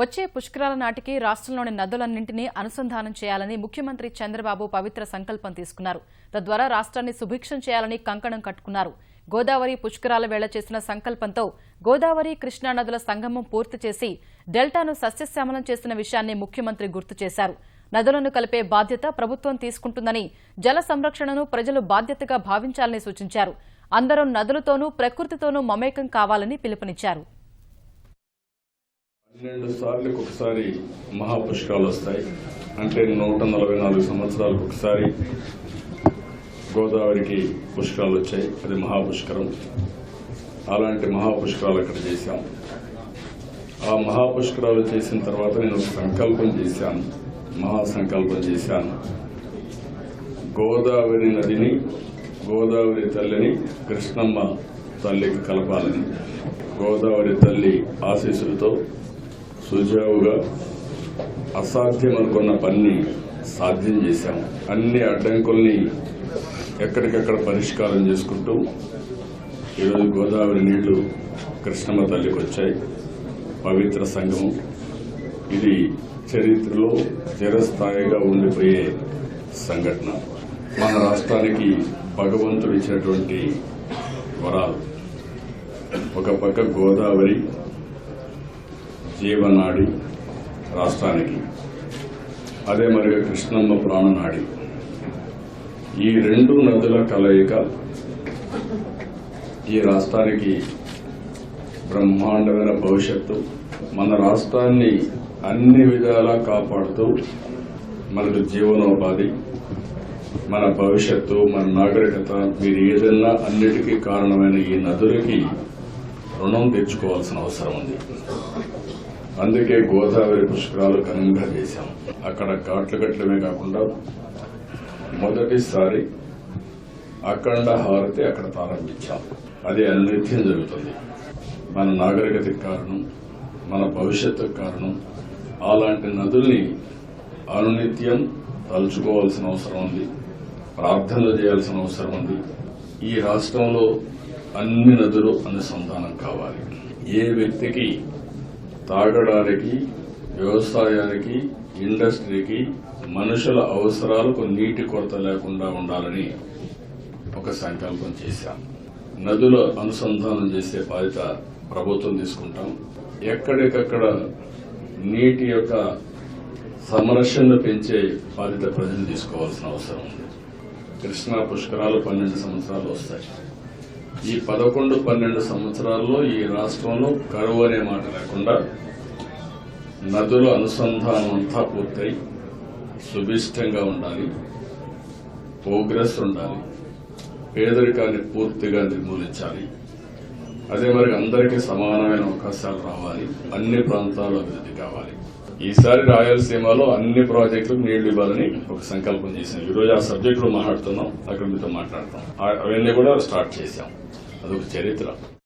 వచ్చే పుష్కరాల నాటికి రాష్ట్రంలోని నదులన్నింటినీ అనుసంధానం చేయాలని ముఖ్యమంత్రి చంద్రబాబు పవిత్ర సంకల్పం తీసుకున్నారు. తద్వారా రాష్ట్రాన్ని సుభిక్షం చేయాలని కంకణం కట్టుకున్నారు. గోదావరి పుష్కరాల వేళ చేసిన సంకల్పంతో గోదావరి కృష్ణా నదుల సంగమం పూర్తి చేసి డెల్టాను సస్యశ్యామలం చేసిన విషయాన్ని ముఖ్యమంత్రి గుర్తు చేశారు. నదులను కలిపే బాధ్యత ప్రభుత్వం తీసుకుంటుందని జల సంరక్షణను ప్రజలు బాధ్యతగా భావించాలని సూచించారు. అందరం నదులతోనూ ప్రకృతితోనూ మమేకం కావాలని పిలుపునిచ్చారు. పన్నెండు సార్లకు ఒకసారి మహాపుష్కాలు వస్తాయి. అంటే నూట నలభై నాలుగు సంవత్సరాలకు ఒకసారి గోదావరికి పుష్కరాలు వచ్చాయి. అది మహాపుష్కరం. అలాంటి మహాపుష్కరాలు అక్కడ చేశాం. ఆ మహాపుష్కరాలు చేసిన తర్వాత నేను ఒక సంకల్పం చేశాను. మహాసంకల్పం చేశాను. గోదావరి నదిని గోదావరి తల్లిని కృష్ణమ్మ తల్లికి కలపాలని. గోదావరి తల్లి ఆశీస్సులతో సుజావుగా అసాధ్యం అనుకున్న పనిని సాధ్యం చేశాము. అన్ని అడ్డంకుల్ని ఎక్కడికక్కడ పరిష్కారం చేసుకుంటూ ఈరోజు గోదావరి నీళ్ళు కృష్ణమ్మ తల్లికి వచ్చాయి. పవిత్ర సంఘం ఇది చరిత్రలో చిరస్థాయిగా ఉండిపోయే సంఘటన. మన రాష్ట్రానికి భగవంతుడు ఇచ్చినటువంటి వరాలు. ఒక పక్క గోదావరి జీవనాడి రాష్ట్రానికి. అదే మరి కృష్ణమ్మ ప్రాణనాడి. ఈ రెండు నదుల కలయిక ఈ రాష్ట్రానికి బ్రహ్మాండమైన భవిష్యత్తు. మన రాష్ట్రాన్ని అన్ని విధాలా కాపాడుతూ మనకు జీవనోపాధి మన భవిష్యత్తు మన నాగరికత మీరు ఏదైనా అన్నిటికీ కారణమైన ఈ నదులకి రుణం తెచ్చుకోవాల్సిన అవసరం ఉంది. అందుకే గోదావరి పుష్కరాలు ఘనంగా చేశాం. అక్కడ ఘాట్లు కట్టడమే కాకుండా మొదటిసారి అఖండ హారతి అక్కడ ప్రారంభించాం. అది అనునిత్యం జరుగుతుంది. మన నాగరికతకి కారణం మన భవిష్యత్తుకు కారణం అలాంటి నదుల్ని అనునిత్యం తలుచుకోవాల్సిన అవసరం ఉంది ప్రార్థనలు చేయాల్సిన అవసరం ఉంది. ఈ రాష్ట్రంలో అన్ని నదులు అనుసంధానం కావాలి. ఏ వ్యక్తికి తాగడానికి వ్యవసాయానికి ఇండస్ట్రీకి మనుషుల అవసరాలకు నీటి కొరత లేకుండా ఉండాలని ఒక సంకల్పం చేశాం. నదుల అనుసంధానం చేసే బాధ్యత ప్రభుత్వం తీసుకుంటాం. ఎక్కడికక్కడ నీటి యొక్క సంరక్షణ పెంచే బాధ్యత ప్రజలు తీసుకోవాల్సిన అవసరం ఉంది. కృష్ణా పుష్కరాలు పన్నెండు సంవత్సరాలు వస్తాయి. ఈ పదకొండు పన్నెండు సంవత్సరాల్లో ఈ రాష్ట్రంలో కరువు అనే మాట లేకుండా నదుల అనుసంధానం అంతా పూర్తయి సుభిష్టంగా ఉండాలి ప్రోగ్రెస్ ఉండాలి పేదరికాన్ని పూర్తిగా నిర్మూలించాలి. అదే మరి అందరికీ సమానమైన అవకాశాలు రావాలి అన్ని ప్రాంతాల్లో అభివృద్ధి కావాలి. ఈసారి రాయలసీమలో అన్ని ప్రాజెక్టులకు నీళ్ళు ఇవ్వాలని ఒక సంకల్పం చేశాం. ఈరోజు ఆ సబ్జెక్టులో మాట్లాడుతున్నాం అక్కడ మీతో మాట్లాడతాం. అవన్నీ కూడా స్టార్ట్ చేశాం. 아, 그래서 재래더라고.